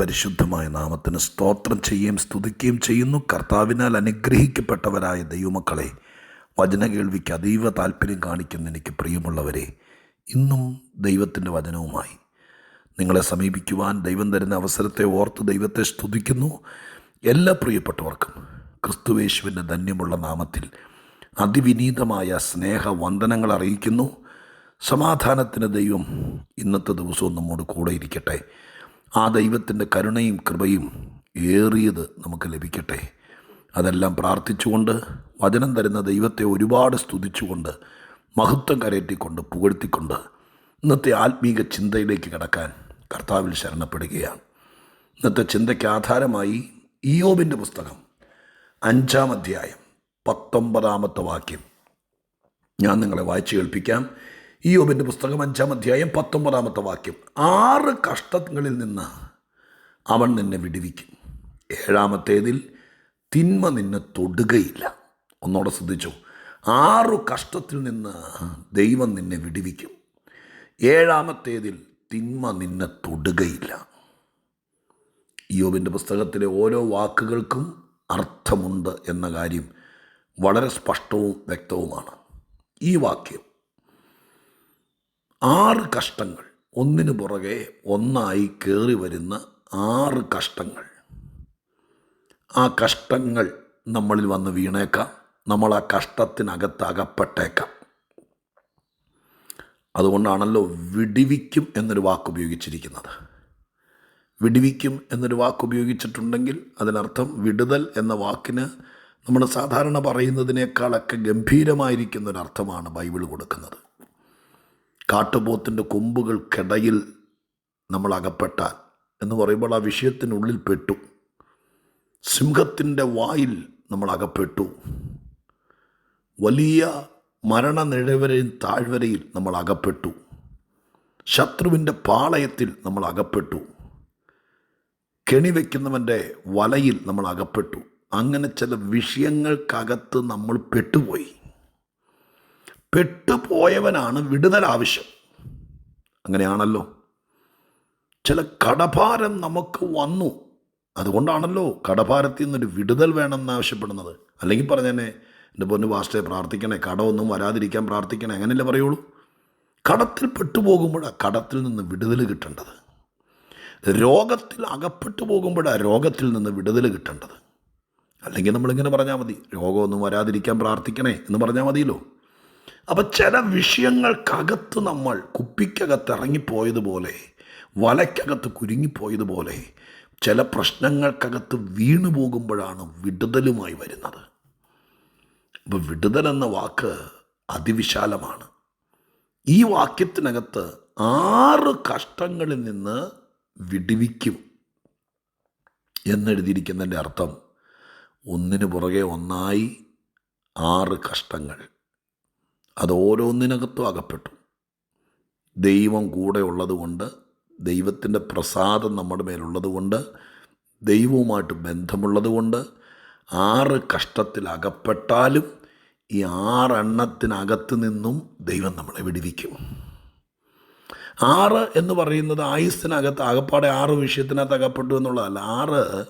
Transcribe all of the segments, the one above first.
പരിശുദ്ധമായ നാമത്തിന് സ്തോത്രം ചെയ്യുകയും സ്തുതിക്കുകയും ചെയ്യുന്നു. കർത്താവിനാൽ അനുഗ്രഹിക്കപ്പെട്ടവരായ ദൈവമക്കളെ വചന കേൾവിക്ക് അതീവ താല്പര്യം കാണിക്കുന്ന എനിക്ക് പ്രിയമുള്ളവരെ ഇന്നും ദൈവത്തിന്റെ വചനവുമായി നിങ്ങളെ സമീപിക്കുവാൻ ദൈവം തരുന്ന അവസരത്തെ ഓർത്ത് ദൈവത്തെ സ്തുതിക്കുന്നു. എല്ലാ പ്രിയപ്പെട്ടവർക്കും ക്രിസ്തുവേശുവിന്റെ ധന്യമുള്ള നാമത്തിൽ അതിവിനീതമായ സ്നേഹ വന്ദനങ്ങൾ അറിയിക്കുന്നു. സമാധാനത്തിന് ദൈവം ഇന്നത്തെ ദിവസവും നമ്മോട് കൂടെ ഇരിക്കട്ടെ. ആ ദൈവത്തിന്റെ കരുണയും കൃപയും ഏറിയത് നമുക്ക് ലഭിക്കട്ടെ. അതെല്ലാം പ്രാർത്ഥിച്ചുകൊണ്ട് വചനം തരുന്ന ദൈവത്തെ ഒരുപാട് സ്തുതിച്ചുകൊണ്ട് മഹത്വം കരയറ്റിക്കൊണ്ട് പുകഴ്ത്തിക്കൊണ്ട് ഇന്നത്തെ ആത്മീക ചിന്തയിലേക്ക് കടക്കാൻ കർത്താവിൽ ശരണപ്പെടുകയാണ്. ഇന്നത്തെ ചിന്തയ്ക്ക് ആധാരമായി ഇയോബിന്റെ പുസ്തകം അഞ്ചാം അധ്യായം പത്തൊമ്പതാമത്തെ വാക്യം. ഞാൻ നിങ്ങളെ വായിച്ചു കേൾപ്പിക്കാം. ഈ യോബിന്റെ പുസ്തകം അഞ്ചാം അധ്യായം പത്തൊമ്പതാമത്തെ വാക്യം. ആറ് കഷ്ടങ്ങളിൽ നിന്ന് അവൻ നിന്നെ വിടുവിക്കും. ഏഴാമത്തേതിൽ തിന്മ നിന്നെ തൊടുകയില്ല. ഒന്നോടെ ശ്രദ്ധിച്ചു. ആറു കഷ്ടത്തിൽ നിന്ന് ദൈവം നിന്നെ വിടുവിക്കും. ഏഴാമത്തേതിൽ തിന്മ നിന്നെ തൊടുകയില്ല. യോബിന്റെ പുസ്തകത്തിലെ ഓരോ വാക്കുകൾക്കും അർത്ഥമുണ്ട് എന്ന കാര്യം വളരെ സ്പഷ്ടവും വ്യക്തവുമാണ്. ഈ വാക്യം ആറ് കഷ്ടങ്ങൾ. ഒന്നിനു പുറകെ ഒന്നായി കയറി വരുന്ന ആറ് കഷ്ടങ്ങൾ. ആ കഷ്ടങ്ങൾ നമ്മളിൽ വന്ന് വീണേക്കാം. നമ്മൾ ആ കഷ്ടത്തിനകത്ത് അകപ്പെട്ടേക്കാം. അതുകൊണ്ടാണല്ലോ വിടിവിക്കും എന്നൊരു വാക്ക് ഉപയോഗിച്ചിരിക്കുന്നത്. വിടിവിക്കും എന്നൊരു വാക്ക് ഉപയോഗിച്ചിട്ടുണ്ടെങ്കിൽ അതിനർത്ഥം വിടുതൽ എന്ന വാക്കിന് നമ്മൾ സാധാരണ പറയുന്നതിനേക്കാളൊക്കെ ഗംഭീരമായിരിക്കുന്നൊരർത്ഥമാണ് ബൈബിൾ കൊടുക്കുന്നത്. കാട്ടുപോത്തിന്റെ കൊമ്പുകൾക്കിടയിൽ നമ്മൾ അകപ്പെട്ടാൽ എന്ന് പറയുമ്പോൾ ആ വിഷയത്തിനുള്ളിൽ പെട്ടു. സിംഹത്തിന്റെ വായിൽ നമ്മൾ അകപ്പെട്ടു. വലിയ മരണനിഴവരെയും താഴ്വരയിൽ നമ്മൾ അകപ്പെട്ടു. ശത്രുവിന്റെ പാളയത്തിൽ നമ്മൾ അകപ്പെട്ടു. കെണി വയ്ക്കുന്നവന്റെ വലയിൽ നമ്മൾ അകപ്പെട്ടു. അങ്ങനെ ചില വിഷയങ്ങൾക്കകത്ത് നമ്മൾ പെട്ടുപോയി. പെട്ടുപോയവനാണ് വിടുതൽ ആവശ്യം അങ്ങനെയാണല്ലോ. ചില കടഭാരം നമുക്ക് വന്നു. അതുകൊണ്ടാണല്ലോ കടഭാരത്തിൽ നിന്നൊരു വിടുതൽ വേണമെന്ന് ആവശ്യപ്പെടുന്നത്. അല്ലെങ്കിൽ പറഞ്ഞതന്നെ എന്റെ പൊന്ന് പാസ്റ്റേ പ്രാർത്ഥിക്കണേ. കടമൊന്നും വരാതിരിക്കാൻ പ്രാർത്ഥിക്കണേ. അങ്ങനെയല്ലേ പറയുള്ളൂ. കടത്തിൽ പെട്ടുപോകുമ്പോഴാണ് കടത്തിൽ നിന്ന് വിടുതൽ കിട്ടേണ്ടത്. രോഗത്തിൽ അകപ്പെട്ടു പോകുമ്പോഴാണ് രോഗത്തിൽ നിന്ന് വിടുതൽ കിട്ടേണ്ടത്. അല്ലെങ്കിൽ നമ്മളിങ്ങനെ പറഞ്ഞാൽ മതി രോഗമൊന്നും വരാതിരിക്കാൻ പ്രാർത്ഥിക്കണേ എന്ന് പറഞ്ഞാൽ മതിയല്ലോ. അപ്പം ചില വിഷയങ്ങൾക്കകത്ത് നമ്മൾ കുപ്പിക്കകത്ത് ഇറങ്ങിപ്പോയതുപോലെ വലയ്ക്കകത്ത് കുരുങ്ങിപ്പോയതുപോലെ ചില പ്രശ്നങ്ങൾക്കകത്ത് വീണു പോകുമ്പോഴാണ് വിടുതലുമായി വരുന്നത്. അപ്പോൾ വിടുതൽ എന്ന വാക്ക് അതിവിശാലമാണ്. ഈ വാക്യത്തിനകത്ത് ആറ് കഷ്ടങ്ങളിൽ നിന്ന് വിടുവിക്കും എന്നെഴുതിയിരിക്കുന്നതിന്റെ അർത്ഥം ഒന്നിനു പുറകെ ഒന്നായി ആറ് കഷ്ടങ്ങൾ. അത് ഓരോന്നിനകത്തും അകപ്പെട്ടു. ദൈവം കൂടെ ഉള്ളതുകൊണ്ട് ദൈവത്തിന്റെ പ്രസാദം നമ്മുടെ മേലുള്ളതുകൊണ്ട് ദൈവവുമായിട്ട് ബന്ധമുള്ളതുകൊണ്ട് ആറ് കഷ്ടത്തിൽ അകപ്പെട്ടാലും ഈ ആറെണ്ണത്തിനകത്ത് നിന്നും ദൈവം നമ്മളെ വിടുവിക്കും. ആറ് എന്ന് പറയുന്നത് ആയുസ്സിനകത്ത് അകപ്പാടെ ആറ് വിഷയത്തിനകത്ത് അകപ്പെട്ടു എന്നുള്ളതല്ല. ആറ്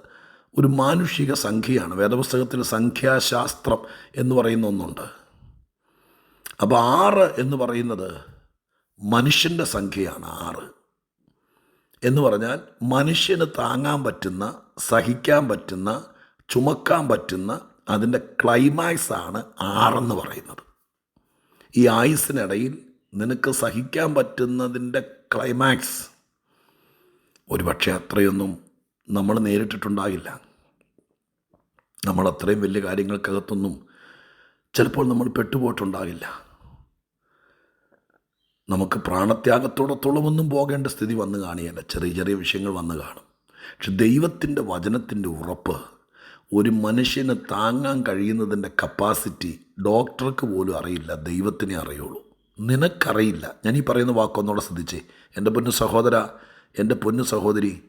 ഒരു മാനുഷിക സംഖ്യയാണ്. വേദപുസ്തകത്തിൽ സംഖ്യാശാസ്ത്രം എന്ന് പറയുന്ന ഒന്നുണ്ട്. അപ്പോൾ ആറ് എന്ന് പറയുന്നത് മനുഷ്യന്റെ സംഖ്യയാണ് ആറ്. എന്ന് പറഞ്ഞാൽ മനുഷ്യന് താങ്ങാൻ പറ്റുന്ന സഹിക്കാൻ പറ്റുന്ന ചുമക്കാൻ പറ്റുന്ന അതിന്റെ ക്ലൈമാക്സ് ആണ് ആറെന്ന് പറയുന്നത്. ഈ ആയുസിനിടയിൽ നിനക്ക് സഹിക്കാൻ പറ്റുന്നതിന്റെ ക്ലൈമാക്സ് ഒരുപക്ഷെ അത്രയൊന്നും നമ്മൾ നേരിട്ടിട്ടുണ്ടാകില്ല. നമ്മൾ അത്രയും വലിയ കാര്യങ്ങൾക്കകത്തൊന്നും ചിലപ്പോൾ നമ്മൾ പെട്ടുപോയിട്ടുണ്ടാകില്ല. നമുക്ക് പ്രാണത്യാഗത്തോടത്തോളമൊന്നും പോകേണ്ട സ്ഥിതി വന്ന് കാണുകയല്ല ചെറിയ ചെറിയ വിഷയങ്ങൾ വന്ന് കാണും. പക്ഷെ ദൈവത്തിന്റെ വചനത്തിന്റെ ഉറപ്പ് ഒരു മനുഷ്യന് താങ്ങാൻ കഴിയുന്നതിന്റെ കപ്പാസിറ്റി ഡോക്ടർക്ക് പോലും അറിയില്ല. ദൈവത്തിനെ അറിയുള്ളൂ. നിനക്കറിയില്ല. ഞാൻ ഈ പറയുന്ന വാക്കൊന്നോടെ ശ്രദ്ധിച്ചേ. എന്റെ പൊന്നു സഹോദര എന്റെ പൊന്നു സഹോദരി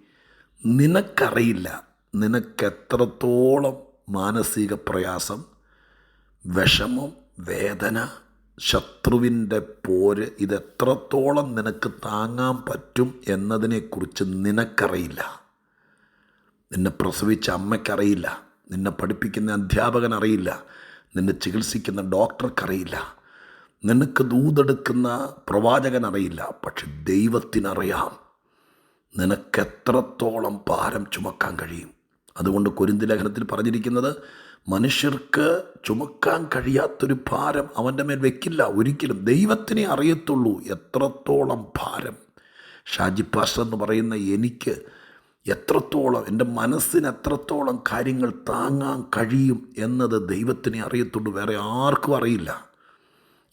നിനക്കറിയില്ല. നിനക്കെത്രത്തോളം മാനസിക പ്രയാസം വിഷമം വേദന ശത്രുവിന്റെ പോര് ഇതെത്രത്തോളം നിനക്ക് താങ്ങാൻ പറ്റും എന്നതിനെക്കുറിച്ച് നിനക്കറിയില്ല. നിന്നെ പ്രസവിച്ച അമ്മയ്ക്കറിയില്ല. നിന്നെ പഠിപ്പിക്കുന്ന അധ്യാപകൻ അറിയില്ല നിന്നെ ചികിത്സിക്കുന്ന ഡോക്ടർക്കറിയില്ല. നിനക്ക് ദൂതെടുക്കുന്ന പ്രവാചകൻ അറിയില്ല പക്ഷെ ദൈവത്തിനറിയാം നിനക്കെത്രത്തോളം ഭാരം ചുമക്കാൻ കഴിയും. അതുകൊണ്ട് കുരുന്തി ലേഖനത്തിൽ പറഞ്ഞിരിക്കുന്നത് മനുഷ്യർക്ക് ചുമക്കാൻ കഴിയാത്തൊരു ഭാരം അവന്റെ മേൽ വെക്കില്ല. ഒരിക്കലും ദൈവത്തിനെ അറിയത്തുള്ളൂ എത്രത്തോളം ഭാരം. ഷാജി പാഷ എന്ന് പറയുന്ന എനിക്ക് എത്രത്തോളം എന്റെ മനസ്സിന് എത്രത്തോളം കാര്യങ്ങൾ താങ്ങാൻ കഴിയും എന്നത് ദൈവത്തിനെ അറിയത്തുള്ളൂ. വേറെ ആർക്കും അറിയില്ല.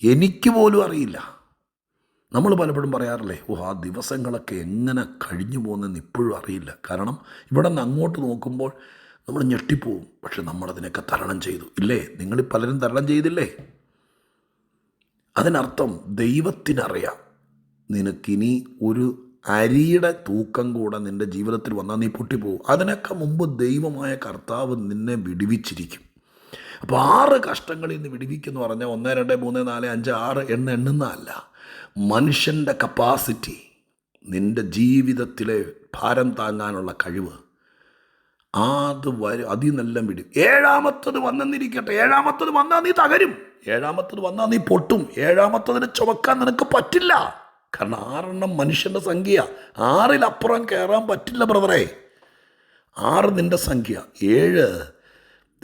എനിക്ക് പോലും അറിയില്ല. നമ്മൾ പലപ്പോഴും പറയാറില്ലേ ഓ ആ ദിവസങ്ങളൊക്കെ എങ്ങനെ കഴിഞ്ഞു പോകുന്നതെന്ന് ഇപ്പോഴും അറിയില്ല. കാരണം ഇവിടെ നിന്ന് അങ്ങോട്ട് നോക്കുമ്പോൾ നമ്മൾ ഞെട്ടിപ്പോവും. പക്ഷെ നമ്മളതിനൊക്കെ തരണം ചെയ്തു. ഇല്ലേ? നിങ്ങൾ പലരും തരണം ചെയ്തില്ലേ? അതിനർത്ഥം ദൈവത്തിനറിയാം. നിനക്കിനി ഒരു അരിയുടെ തൂക്കം കൂടെ നിന്റെ ജീവിതത്തിൽ വന്നാൽ നീ പൊട്ടിപ്പോവും. അതിനൊക്കെ മുമ്പ് ദൈവമായ കർത്താവ് നിന്നെ വിടുവിച്ചിരിക്കും. അപ്പോൾ ആറ് കഷ്ടങ്ങളിൽ നിന്ന് വിടുവിക്കുന്നു പറഞ്ഞാൽ ഒന്ന് രണ്ട് മൂന്ന് നാല് അഞ്ച് ആറ് എണ്ണ എണ്ണുന്നതല്ല. മനുഷ്യന്റെ കപ്പാസിറ്റി നിന്റെ ജീവിതത്തിലെ ഭാരം താങ്ങാനുള്ള കഴിവ് അത് വരും അതിൽ നിന്നെല്ലാം വിടും. ഏഴാമത്തത് വന്നെന്നിരിക്കട്ടെ. ഏഴാമത്തത് വന്നാൽ നീ തകരും. ഏഴാമത്തത് വന്നാൽ നീ പൊട്ടും. ഏഴാമത്തതിനെ ചുമക്കാൻ നിനക്ക് പറ്റില്ല. കാരണം ആറെണ്ണം മനുഷ്യന്റെ സംഖ്യ ആറിലപ്പുറം കയറാൻ പറ്റില്ല ബ്രദറെ. ആറ് നിന്റെ സംഖ്യ. ഏഴ്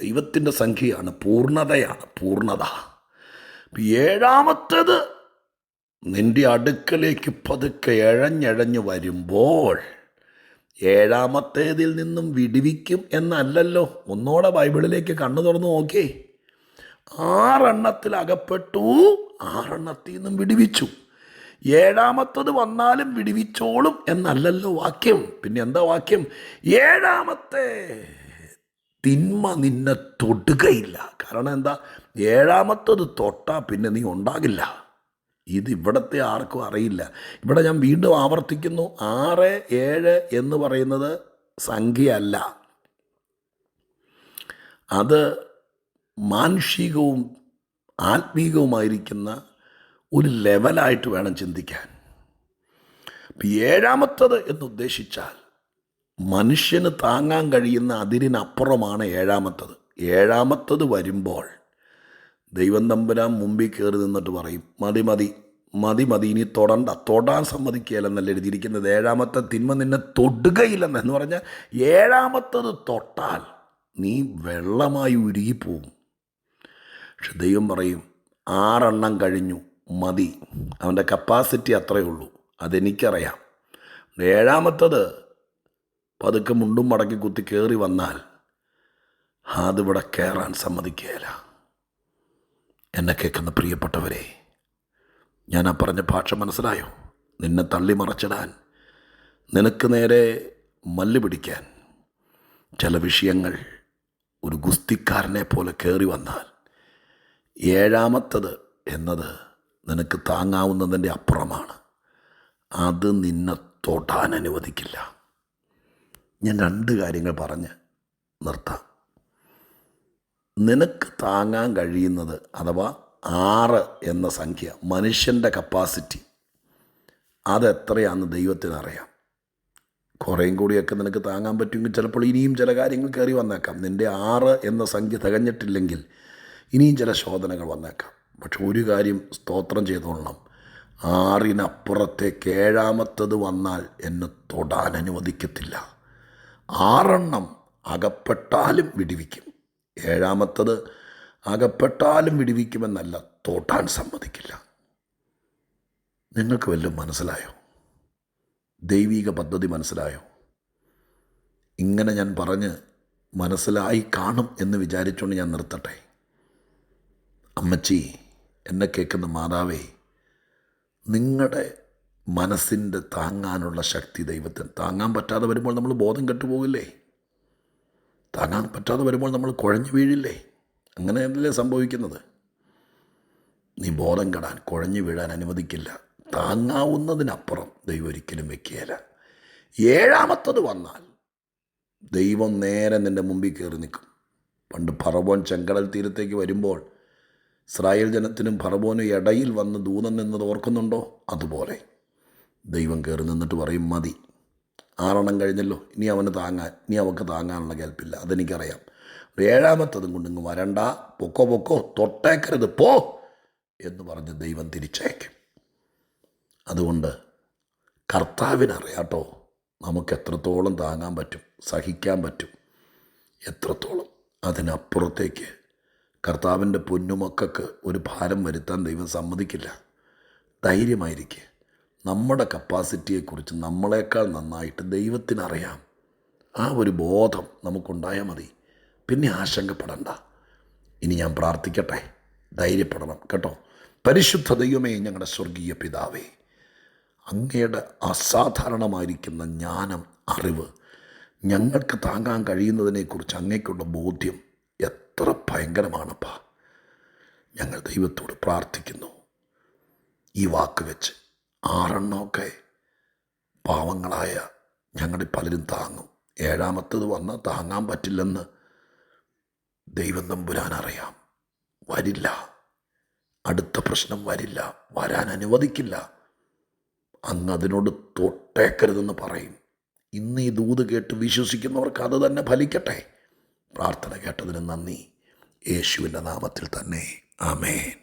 ദൈവത്തിന്റെ സംഖ്യയാണ്. പൂർണതയാണ്. പൂർണത. ഏഴാമത്തത് നിന്റെ അടുക്കലേക്ക് പതുക്കെ എഴഞ്ഞെഴഞ്ഞ് വരുമ്പോൾ ഏഴാമത്തേതിൽ നിന്നും വിടുവിക്കും എന്നല്ലല്ലോ. ഒന്നോടെ ബൈബിളിലേക്ക് കണ്ണു തുറന്നു നോക്കേ ആറെണ്ണത്തിൽ അകപ്പെട്ടു ആറെണ്ണത്തിൽ നിന്നും വിടുവിച്ചു. ഏഴാമത്തത് വന്നാലും വിടുവിച്ചോളും എന്നല്ലല്ലോ വാക്യം. പിന്നെ എന്താ വാക്യം? ഏഴാമത്തെ തിന്മ നിന്നെ തൊടുകയില്ല. കാരണം എന്താ? ഏഴാമത്തത് തൊട്ടാ പിന്നെ നീ ഉണ്ടാകില്ല. ഇത് ഇവിടത്തെ ആർക്കും അറിയില്ല. ഇവിടെ ഞാൻ വീണ്ടും ആവർത്തിക്കുന്നു. ആറ് ഏഴ് എന്ന് പറയുന്നത് സംഖ്യയല്ല. അത് മാനുഷികവും ആത്മീകവുമായിരിക്കുന്ന ഒരു ലെവലായിട്ട് വേണം ചിന്തിക്കാൻ. ഏഴാമത്തത് എന്നുദ്ദേശിച്ചാൽ മനുഷ്യന് താങ്ങാൻ കഴിയുന്ന അതിരിനപ്പുറമാണ് ഏഴാമത്തത്. ഏഴാമത്തത് വരുമ്പോൾ ദൈവം തമ്പുരാൻ മുമ്പിൽ കയറി നിന്നിട്ട് പറയും മതി മതി മതി മതി ഇനി തൊടണ്ട തൊടാൻ സമ്മതിക്കുകയില്ലെന്നല്ല എഴുതിയിരിക്കുന്നത്. ഏഴാമത്തെ തിന്മ നിന്നെ തൊടുകയില്ലെന്ന്. എന്ന് പറഞ്ഞാൽ ഏഴാമത്തത് തൊട്ടാൽ നീ വെള്ളമായി ഉരുകിപ്പോവും. പക്ഷെ ദൈവം പറയും ആറെണ്ണം കഴിഞ്ഞു മതി അവന്റെ കപ്പാസിറ്റി അത്രയേ ഉള്ളൂ അതെനിക്കറിയാം. ഏഴാമത്തത് പതുക്കെ മുണ്ടും മടക്കി കുത്തി കയറി വന്നാൽ അതിവിടെ കയറാൻ സമ്മതിക്കുകയില്ല. എന്നെ കേൾക്കുന്ന പ്രിയപ്പെട്ടവരെ ഞാൻ ആ പറഞ്ഞ ഭാഷ മനസ്സിലായോ? നിന്നെ തള്ളി മറച്ചിടാൻ നിനക്ക് നേരെ മല്ല് പിടിക്കാൻ ചില വിഷയങ്ങൾ ഒരു ഗുസ്തിക്കാരനെ പോലെ കയറി വന്നാൽ ഏഴാമത്തത് എന്നത് നിനക്ക് താങ്ങാവുന്നതിന്റെ അപ്പുറമാണ്. അത് നിന്നെ തൊടാൻ അനുവദിക്കില്ല. ഞാൻ രണ്ട് കാര്യങ്ങൾ പറഞ്ഞ് നിർത്താം. നിനക്ക് താങ്ങാൻ കഴിയുന്നത് അഥവാ ആറ് എന്ന സംഖ്യ മനുഷ്യന്റെ കപ്പാസിറ്റി അതെത്രയാണെന്ന് ദൈവത്തിനറിയാം കുറേയും കൂടിയൊക്കെ നിനക്ക് താങ്ങാൻ പറ്റുമെങ്കിൽ ചിലപ്പോൾ ഇനിയും ചില കാര്യങ്ങൾ കയറി വന്നേക്കാം. നിന്റെ ആറ് എന്ന സംഖ്യ തികഞ്ഞിട്ടില്ലെങ്കിൽ ഇനിയും ചില ശോധനകൾ വന്നേക്കാം. പക്ഷെ ഒരു കാര്യം സ്തോത്രം ചെയ്തോളണം. ആറിനപ്പുറത്തെ ഏഴാമത്തത് വന്നാൽ എന്നെ തൊടാൻ അനുവദിക്കത്തില്ല. ആറെണ്ണം അകപ്പെട്ടാലും വിടിവിക്കും. ഏഴാമത്തത് അകപ്പെട്ടാലും വിടിവിക്കുമെന്നല്ല തോട്ടാൻ സമ്മതിക്കില്ല. നിങ്ങൾക്ക് വല്ലതും മനസ്സിലായോ? ദൈവിക പദ്ധതി മനസ്സിലായോ? ഇങ്ങനെ ഞാൻ പറഞ്ഞ് മനസ്സിലായി കാണും എന്ന് വിചാരിച്ചുകൊണ്ട് ഞാൻ നിർത്തട്ടെ. അമ്മച്ചി എന്നെ കേൾക്കുന്ന മാതാവേ നിങ്ങളുടെ മനസ്സിന്റെ താങ്ങാനുള്ള ശക്തി ദൈവത്തിന്. താങ്ങാൻ പറ്റാതെ വരുമ്പോൾ നമ്മൾ ബോധം കെട്ടുപോകില്ലേ? താങ്ങാൻ പറ്റാതെ വരുമ്പോൾ നമ്മൾ കുഴഞ്ഞു വീഴില്ലേ? അങ്ങനെയല്ലേ സംഭവിക്കുന്നത്. നീ ബോധം കെടാൻ കുഴഞ്ഞു വീഴാൻ അനുവദിക്കില്ല. താങ്ങാവുന്നതിനപ്പുറം ദൈവം ഒരിക്കലും വെക്കുകയില്ല. ഏഴാമത്തത് വന്നാൽ ദൈവം നേരെ നിന്റെ മുമ്പിൽ കയറി നിൽക്കും. പണ്ട് ഫറബോൻ ചെങ്കടൽ തീരത്തേക്ക് വരുമ്പോൾ ഇസ്രായേൽ ജനത്തിനും ഫറബോനും ഇടയിൽ വന്ന് ദൂതം നിന്നത് ഓർക്കുന്നുണ്ടോ? അതുപോലെ ദൈവം കയറി നിന്നിട്ട് പറയും മതി ആറെണ്ണം കഴിഞ്ഞല്ലോ. ഇനി അവന് താങ്ങാൻ ഇനി അവൾക്ക് താങ്ങാനുള്ള കേൾപ്പില്ല അതെനിക്കറിയാം. ഒരു ഏഴാമത്തതും കൊണ്ട് ഇങ്ങ് വരണ്ട. പൊക്കോ പൊക്കോ തൊട്ടേക്കരുത് പോ എന്ന് പറഞ്ഞ് ദൈവം തിരിച്ചയക്കും. അതുകൊണ്ട് കർത്താവിനറിയാട്ടോ നമുക്ക് എത്രത്തോളം താങ്ങാൻ പറ്റും സഹിക്കാൻ പറ്റും എത്രത്തോളം അതിനപ്പുറത്തേക്ക് കർത്താവിന്റെ പൊന്നുമക്കൾക്ക് ഒരു ഭാരം വരുത്താൻ ദൈവം സമ്മതിക്കില്ല. ധൈര്യമായിരിക്കുക നമ്മുടെ കപ്പാസിറ്റിയെക്കുറിച്ച് നമ്മളെക്കാൾ നന്നായിട്ട് ദൈവത്തിനറിയാം. ആ ഒരു ബോധം നമുക്കുണ്ടായാൽ മതി. പിന്നെ ആശങ്കപ്പെടണ്ട. ഇനി ഞാൻ പ്രാർത്ഥിക്കട്ടെ. ധൈര്യപ്പെടണം കേട്ടോ. പരിശുദ്ധ ദൈവമേ ഞങ്ങളുടെ സ്വർഗീയ പിതാവേ അങ്ങയുടെ അസാധാരണമായിരിക്കുന്ന ജ്ഞാനം അറിവ് ഞങ്ങൾക്ക് താങ്ങാൻ കഴിയുന്നതിനെക്കുറിച്ച് അങ്ങേക്കുള്ള ബോധ്യം എത്ര ഭയങ്കരമാണപ്പാ. ഞങ്ങൾ ദൈവത്തോട് പ്രാർത്ഥിക്കുന്നു. ഈ വാക്ക് വെച്ച് ആറെണ്ണമൊക്കെ പാവങ്ങളായ ഞങ്ങളിൽ പലരും താങ്ങും. ഏഴാമത്തത് വന്നാൽ താങ്ങാൻ പറ്റില്ലെന്ന് ദൈവം തമ്പുരാൻ അറിയാം വരില്ല. അടുത്ത പ്രശ്നം വരില്ല. വരാൻ അനുവദിക്കില്ല. അങ്ങ് അതിനോട് തൊട്ടേക്കരുതെന്ന് പറയും. ഇന്ന് ഈ ദൂത് കേട്ട് വിശ്വസിക്കുന്നവർക്ക് അത് തന്നെ ഫലിക്കട്ടെ. പ്രാർത്ഥന കേട്ടതിന് നന്ദി. യേശുവിന്റെ നാമത്തിൽ തന്നെ. ആമേൻ.